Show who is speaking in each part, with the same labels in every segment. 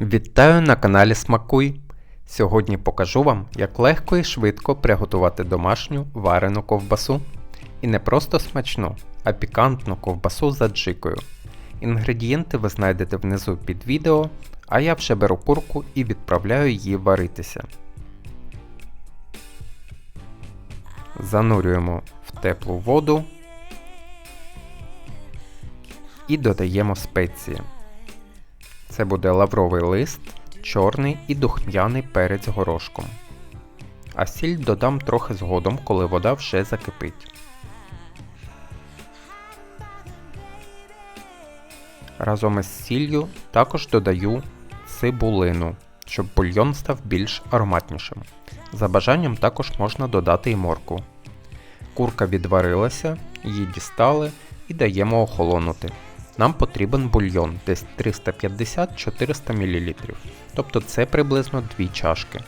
Speaker 1: Вітаю на каналі Смакуй! Сьогодні покажу вам, як легко і швидко приготувати домашню варену ковбасу. І не просто смачну, а пікантну ковбасу з аджикою. Інгредієнти ви знайдете внизу під відео, а я вже беру курку і відправляю її варитися. Занурюємо в теплу воду і додаємо спеції. Це буде лавровий лист, чорний і духмяний перець горошком. А сіль додам трохи згодом, коли вода вже закипить. Разом із сіллю також додаю цибулину, щоб бульйон став більш ароматнішим. За бажанням також можна додати і морку. Курка відварилася, її дістали і даємо охолонути. Нам потрібен бульйон десь 350-400 мл, тобто це приблизно 2 чашки.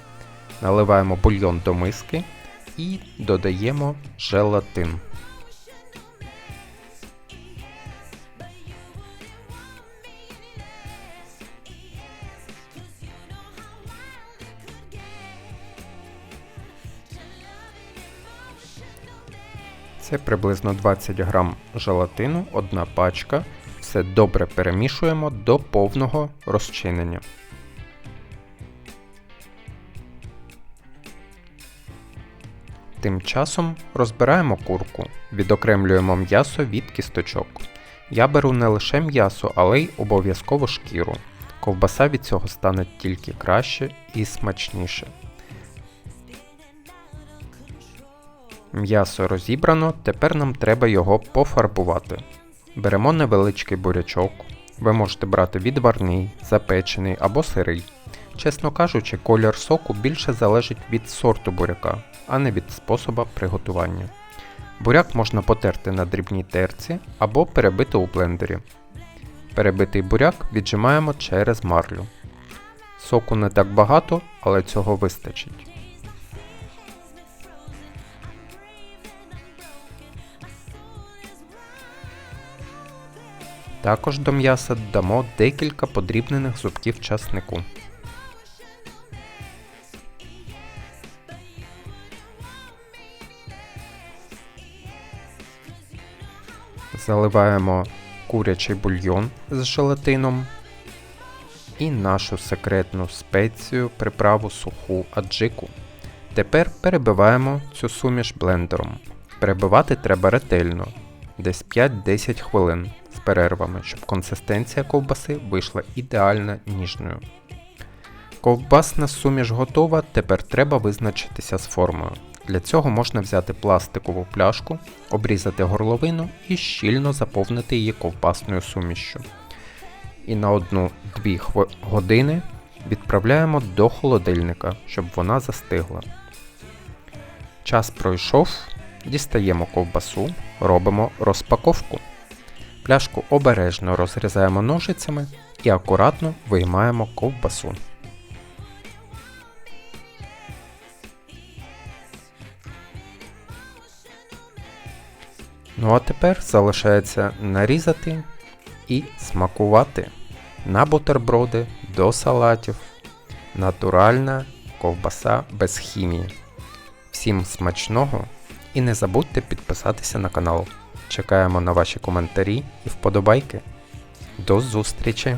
Speaker 1: Наливаємо бульйон до миски і додаємо желатин. Це приблизно 20 грам желатину, одна пачка. Все добре перемішуємо до повного розчинення. Тим часом розбираємо курку, відокремлюємо м'ясо від кісточок. Я беру не лише м'ясо, але й обов'язково шкіру. Ковбаса від цього стане тільки краще і смачніше. М'ясо розібрано, тепер нам треба його пофарбувати. Беремо невеличкий бурячок. Ви можете брати відварний, запечений або сирий. Чесно кажучи, колір соку більше залежить від сорту буряка, а не від способа приготування. Буряк можна потерти на дрібній терці або перебити у блендері. Перебитий буряк віджимаємо через марлю. Соку не так багато, але цього вистачить. Також до м'яса додамо декілька подрібнених зубків часнику. Заливаємо курячий бульйон з желатином і нашу секретну спецію приправу суху аджику. Тепер перебиваємо цю суміш блендером. Перебивати треба ретельно, десь 5-10 хвилин з перервами, щоб консистенція ковбаси вийшла ідеально ніжною. Ковбасна суміш готова, тепер треба визначитися з формою. Для цього можна взяти пластикову пляшку, обрізати горловину і щільно заповнити її ковбасною сумішшю. І на 1-2 години відправляємо до холодильника, щоб вона застигла. Час пройшов, дістаємо ковбасу, робимо розпаковку. Пляшку обережно розрізаємо ножицями і акуратно виймаємо ковбасу. Ну а тепер залишається нарізати і смакувати на бутерброди до салатів. Натуральна ковбаса без хімії. Всім смачного і не забудьте підписатися на канал. Чекаємо на ваші коментарі і вподобайки. До зустрічі!